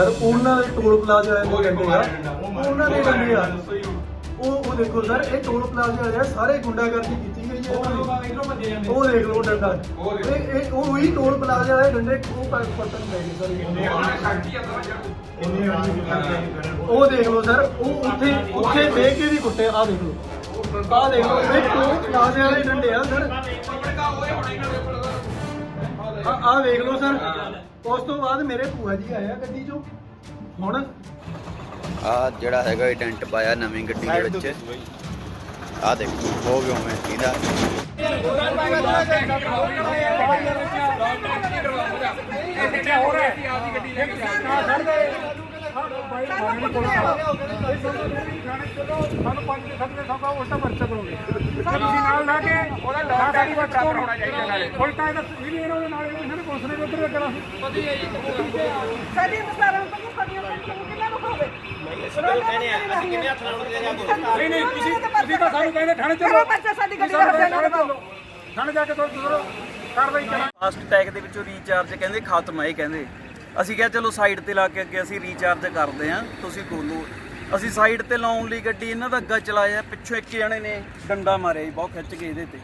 Sir ਉਹਨਾਂ ਦੇ toll plaza ਵਾਲੇ ਦੇ ਡੰਡੇ ਆ ਉਹਨਾਂ ਦੇ ਡੰਡੇ ਆ। ਉਹ ਉਹ ਦੇਖੋ ਸਰ ਇਹ ਟੋਲ ਪਲਾਜ਼ਾ ਵਾਲੇ ਆ ਸਾਰੇ ਗੁੰਡਾਗਰਦੀ ਕੀਤੀ ਗਈ ਹੈ ਇਹਨਾਂ ਨੇ। ਉਹ ਦੇਖ ਲਓ ਡੰਡਾ। ਇਹ ਇਹ ਉਹ ਹੀ ਟੋਲ ਪਲਾਜ਼ਾ ਵਾਲੇ ਡੰਡੇ ਉਹ ਪ- ਪਤਨ ਪੈ ਗਏ ਸਰ। ਉਹ ਦੇਖ ਲਓ ਸਰ ਉਹ ਉੱਥੇ ਉੱਥੇ ਬਹਿ ਕੇ ਵੀ ਕੁੱਟੇ ਆ ਦੇਖ ਲਓ। ਆ ਦੇਖ ਲਓ ਇਹ ਟੋਲ ਪਲਾਜ਼ਾ ਵਾਲੇ ਡੰਡੇ ਆ ਸਰ। ਆ ਆ ਵੇਖ ਲਓ ਸਰ ਉਸ ਤੋਂ ਬਾਅਦ ਮੇਰੇ ਭੂਆ ਜੀ ਆਇਆ ਗੱਡੀ 'ਚੋਂ ਹੁਣ ਆ ਜਿਹੜਾ ਹੈਗਾ ਇਡੈਂਟ ਪਾਇਆ ਨਵੀਂ ਗੱਡੀ ਦੇ ਵਿੱਚ ਆ ਦੇਖੋ ਹੋ ਗਿਆ ਮੈਂ ਇਹਦਾ ਸਾਨੂੰ ਪੰਜ ਸੱਤ ਦੇ ਸੌਦਾ ਉਲਟਾ ਪਰਚਾ ਕਰੋਗੇ ਤੁਸੀਂ ਨਾਲ ਲਾ ਕੇ ਉਹਦਾ ਲੋਕ ਸਾਡੀ ਬਾਤ ਹੋਣਾ ਚਾਹੀਦਾ ਨਾਲੇ ਉਲਟਾ ਇਹਦਾ ਇਹ ਵੀ ਇਹਨਾਂ ਦੇ ਨਾਲ ਇਹਨਾਂ ਨੇ ਪੁਲਿਸ ਨੇ ਉੱਧਰ ਕਰਾ ਸਾਡੀ ਮਸਾਰਾਂ ਤੋਂ ਸਾਡੀਆਂ ਕਿੰਨਾ ਨੂੰ ਖਾਵੇ ਨਹੀਂ ਨਹੀਂ ਤੁਸੀਂ ਤੁਸੀਂ ਤਾਂ ਸਾਨੂੰ ਕਹਿੰਦੇ ਥਾਣੇ ਚਲੋ ਬੱਚਾ ਸਾਡੀ ਗੱਡੀ ਦਾ ਥਾਣੇ ਜਾ ਕੇ ਤੁਹਾਨੂੰ ਕਾਰਵਾਈ ਕਰਾਂ ਫਾਸਟ ਟੈਗ ਦੇ ਵਿੱਚੋਂ ਰੀਚਾਰਜ ਕਹਿੰਦੇ ਖਤਮ ਹੈ ਕਹਿੰਦੇ। ਅਸੀਂ ਕਿਹਾ ਚਲੋ ਸਾਈਡ ਤੇ ਲਾ ਕੇ ਅੱਗੇ ਅਸੀਂ ਰੀਚਾਰਜ ਕਰਦੇ ਆਂ ਤੁਸੀਂ ਬੋਲੋ ਅਸੀਂ ਸਾਈਡ ਤੇ ਲਾਉਣ ਲਈ ਗੱਡੀ ਇਹਨਾਂ ਦਾ ਅੱਗਾ ਚਲਾਇਆ, ਪਿੱਛੋਂ ਇੱਕ ਜਣੇ ਨੇ ਡੰਡਾ ਮਾਰਿਆ ਜੀ, ਬਹੁਤ ਖਿੱਚ ਕੇ ਇਹਦੇ ਤੇ।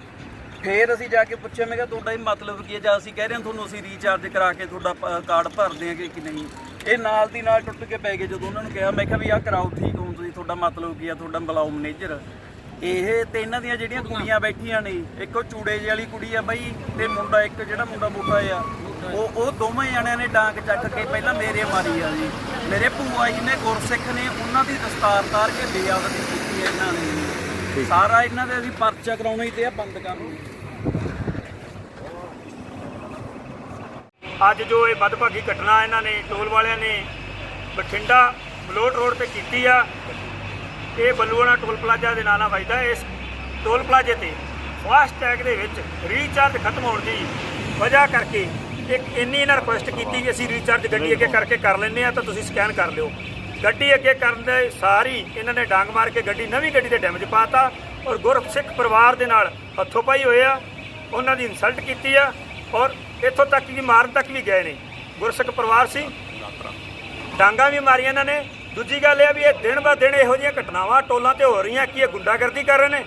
ਫੇਰ ਅਸੀਂ ਜਾ ਕੇ ਪੁੱਛਿਆ, ਮੈਂ ਕਿਹਾ ਤੁਹਾਡਾ ਇਹ ਮਤਲਬ ਕੀ ਹੈ? ਜਾਂ ਅਸੀਂ ਕਹਿ ਰਹੇ ਹਾਂ ਤੁਹਾਨੂੰ ਅਸੀਂ ਰੀਚਾਰਜ ਕਰਾ ਕੇ ਤੁਹਾਡਾ ਕਾਰਡ ਭਰਦੇ ਹਾਂ ਕਿ ਨਹੀਂ? ਇਹ ਨਾਲ ਦੀ ਨਾਲ ਟੁੱਟ ਕੇ ਪੈ ਗਏ, ਜਦੋਂ ਉਹਨਾਂ ਨੂੰ ਕਿਹਾ, ਮੈਂ ਕਿਹਾ ਵੀ ਆਹ ਕਰਾਓ, ਠੀਕ ਹੋ, ਤੁਸੀਂ ਤੁਹਾਡਾ ਮਤਲਬ ਕੀ ਆ ਤੁਹਾਡਾ ਬੁਲਾਓ ਮੈਨੇਜਰ ਇਹ ਤੇ ਇਹਨਾਂ ਦੀਆਂ ਜਿਹੜੀਆਂ ਕੁੜੀਆਂ ਬੈਠੀਆਂ ਨੇ, ਇੱਕ ਉਹ ਚੂੜੇ ਜਿਹੀ ਵਾਲੀ ਕੁੜੀ ਆ ਬਾਈ, ਤੇ ਮੁੰਡਾ, ਇੱਕ ਜਿਹੜਾ ਮੁੰਡਾ ਮੋਟਾ ਆ ਉਹ ਉਹ ਦੋਵੇਂ ਜਣਿਆਂ ਨੇ ਡਾਂਗ ਚੱਕ ਕੇ ਪਹਿਲਾਂ ਮੇਰੇ ਮਾਰੀ ਆ ਜੀ। ਮੇਰੇ ਭੂਆ ਜੀ ਨੇ ਗੁਰਸਿੱਖ ਨੇ ਉਹਨਾਂ ਦੀ ਦਸਤਾਰ ਤਾਰ ਕੇ ਬੇਅਦਬੀ ਕੀਤੀ ਹੈ ਇਹਨਾਂ ਨੇ। ਸਾਰਾ ਇਹਨਾਂ ਦੇ ਅਸੀਂ ਪਰਚਾ ਕਰਾਉਣਾ ਹੀ ਤੇ ਆ ਬੰਦ ਕਰਨਾ ਅੱਜ ਜੋ ਇਹ ਵੱਧਭਾਗੀ ਘਟਨਾ ਇਹਨਾਂ ਨੇ ਟੋਲ ਵਾਲਿਆਂ ਨੇ ਬਠਿੰਡਾ ਬਲੋਟ ਰੋਡ ਤੇ ਕੀਤੀ ਆ ਇਹ ਬੱਲੂਆਣਾ ਟੋਲ ਪਲਾਜ਼ਾ ਦੇ ਨਾਂ ਨਾਲ ਵੱਜਦਾ। ਇਸ ਟੋਲ ਪਲਾਜ਼ੇ ਤੇ ਫਾਸਟ ਟੈਗ ਦੇ ਵਿੱਚ ਰੀਚਾਰਜ ਖਤਮ ਹੋਣ ਦੀ ਵਜ੍ਹਾ ਕਰਕੇ ਇੱਕ ਇੰਨੀ ਇਹਨਾਂ ਰਿਕੁਐਸਟ ਕੀਤੀ ਕਿ ਅਸੀਂ ਰੀਚਾਰਜ ਗੱਡੀ ਅੱਗੇ ਕਰਕੇ ਕਰ ਲੈਂਦੇ ਆ ਤਾਂ ਤੁਸੀਂ ਸਕੈਨ ਕਰ ਲਿਓ। ਗੱਡੀ ਅੱਗੇ ਕਰਨ ਦੇ ਸਾਰੀ ਇਹਨਾਂ ਨੇ ਡਾਂਗ ਮਾਰ ਕੇ ਗੱਡੀ ਨਵੀਂ ਗੱਡੀ ਤੇ ਡੈਮੇਜ ਪਾਤਾ ਔਰ ਗੁਰਸਿੱਖ ਪਰਿਵਾਰ ਦੇ ਨਾਲ ਹੱਥੋਂ ਪਾਈ ਹੋਏ ਆ। ਉਹਨਾਂ ਦੀ ਇਨਸਲਟ ਕੀਤੀ ਆ ਔਰ ਇੱਥੋਂ ਤੱਕ ਕਿ ਮਾਰਨ ਤੱਕ ਵੀ ਗਏ ਨੇ। ਗੁਰਸਿੱਖ ਪਰਿਵਾਰ ਸੀ। ਡਾਂਗਾ ਵੀ ਮਾਰੀਆਂ ਇਹਨਾਂ ਨੇ। ਦੂਜੀ ਗੱਲ ਇਹ ਆ ਵੀ ਇਹ ਦਿਨ ਬਾ ਦਿਨ ਇਹੋ ਜਿਹੀਆਂ ਘਟਨਾਵਾਂ ਟੋਲਾਂ ਤੇ ਹੋ ਰਹੀਆਂ ਕੀ ਇਹ ਗੁੰਡਾਗਰਦੀ ਕਰ ਰਹੇ ਨੇ?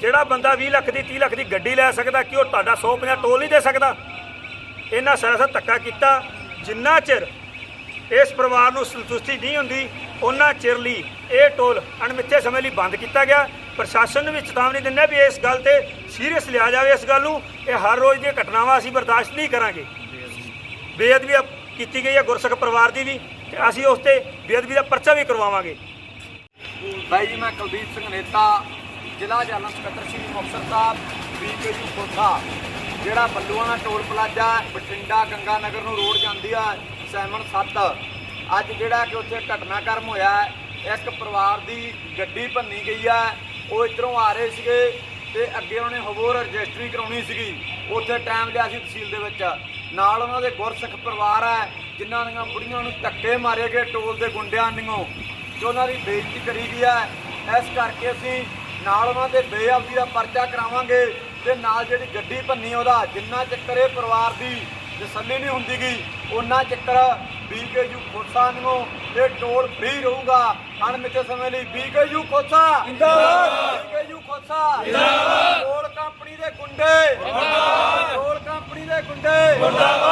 ਜਿਹੜਾ ਬੰਦਾ 20 ਲੱਖ ਦੀ 30 ਲੱਖ ਦੀ ਗੱਡੀ ਲੈ ਸਕਦਾ ਕਿ ਉਹ ਤੁਹਾਡਾ 150 ਟੋਲ ਨਹੀਂ ਦੇ ਸਕਦਾ? ਇਹਨਾਂ ਸਰਾਸਰ ਧੱਕਾ ਕੀਤਾ। ਜਿੰਨਾ ਚਿਰ ਇਸ ਪਰਿਵਾਰ ਨੂੰ ਸੰਤੁਸ਼ਟੀ ਨਹੀਂ ਹੁੰਦੀ ਉਹਨਾਂ ਚਿਰ ਲਈ ਇਹ ਟੋਲ ਅਣਮਿੱਥੇ ਸਮੇਂ ਲਈ ਬੰਦ ਕੀਤਾ ਗਿਆ। ਪ੍ਰਸ਼ਾਸਨ ਨੂੰ ਵੀ ਚੇਤਾਵਨੀ ਦਿੰਦੇ ਵੀ ਇਸ ਗੱਲ ਤੇ ਸੀਰੀਅਸ ਲਿਆ ਜਾਵੇ ਇਸ ਗੱਲ ਨੂੰ। ਇਹ ਹਰ ਰੋਜ਼ ਦੀਆਂ ਘਟਨਾਵਾਂ ਅਸੀਂ ਬਰਦਾਸ਼ਤ ਨਹੀਂ ਕਰਾਂਗੇ। ਬੇਅਦਬੀ ਕੀਤੀ ਗਈ ਹੈ ਗੁਰਸਿੱਖ ਪਰਿਵਾਰ ਦੀ ਵੀ ਤੇ ਅਸੀਂ ਉਸ ਤੇ ਬੇਅਦਬੀ ਦਾ ਪਰਚਾ ਵੀ ਕਰਵਾਵਾਂਗੇ। ਬਾਈ ਜੀ, ਮੈਂ ਕੁਲਦੀਪ ਸਿੰਘ ਨੇਤਾ, ਜ਼ਿਲ੍ਹਾ ਜਨਰਲ ਸਕੱਤਰ ਸ਼੍ਰੀ ਮੁਕਤਸਰ ਸਾਹਿਬ ਬੀਕੇਯੂ ਖੋਖਾ ਜਿਹੜਾ ਬੱਲੂਆਣਾ ਟੋਲ ਪਲਾਜ਼ਾ ਬਠਿੰਡਾ ਗੰਗਾ ਨਗਰ ਨੂੰ ਰੋਡ ਜਾਂਦੀ ਆ ਸੈਮਨ 7 ਅੱਜ ਜਿਹੜਾ ਕਿ ਉੱਥੇ ਘਟਨਾਕ੍ਰਮ ਹੋਇਆ ਇੱਕ ਪਰਿਵਾਰ ਦੀ ਗੱਡੀ ਭੰਨੀ ਗਈ ਆ, ਉਹ ਇਧਰੋਂ ਆ ਰਹੇ ਸੀਗੇ ਤੇ ਅੱਗੇ ਉਹਨੇ ਹਬੋਰ ਰਜਿਸਟਰੀ ਕਰਾਉਣੀ ਸੀਗੀ। ਉੱਥੇ ਟਾਈਮ ਲਿਆ ਸੀ ਤਹਿਸੀਲ ਦੇ ਵਿੱਚ। ਨਾਲ ਉਹਨਾਂ ਦੇ ਗੁਰਸਿੱਖ ਪਰਿਵਾਰ ਹੈ, ਜਿਨ੍ਹਾਂ ਦੀਆਂ ਬੁੜੀਆਂ ਨੂੰ ਧੱਕੇ ਮਾਰੇ ਗਏ ਟੋਲ ਦੇ ਗੁੰਡਿਆਂ ਨਿਓ ਜੋ ਉਹਨਾਂ ਦੀ ਬੇਇੱਜ਼ਤੀ ਕਰੀ ਗਈ ਹੈ। ਇਸ ਕਰਕੇ ਅਸੀਂ ਨਾਲ ਉਹਨਾਂ ਦੇ ਬੇਅਬਦੀ ਦਾ ਪਰਚਾ ਕਰਾਵਾਂਗੇ। ਤੇ ਨਾਲ ਜਿਹੜੀ ਗੱਡੀ ਭੰਨੀ ਉਹਦਾ ਜਿੰਨਾ ਚੱਕਰ ਇਹ ਪਰਿਵਾਰ ਦੀ ਤਸੱਲੀ ਨਹੀਂ ਹੁੰਦੀ ਗਈ ਉਹਨਾਂ ਚੱਕਰ ਬੀਕੇਯੂ ਖੋਸਾ ਨੂੰ ਇਹ ਟੋਲ ਫ੍ਰੀ ਰਹੂਗਾ। ਅਣਮਿੱਥੇ ਸਮੇਂ ਲਈ ਬੀਕੇਯੂ ਖੋਸਾ। ਜਿੰਦਾਬਾਦ ਬੀਕੇਯੂ ਖੋਸਾ। ਜਿੰਦਾਬਾਦ। ਟੋਲ ਕੰਪਨੀ ਦੇ ਗੁੰਡੇ। ਜਿੰਦਾਬਾਦ। ਟੋਲ ਕੰਪਨੀ ਦੇ ਗੁੰਡੇ। ਜਿੰਦਾਬਾਦ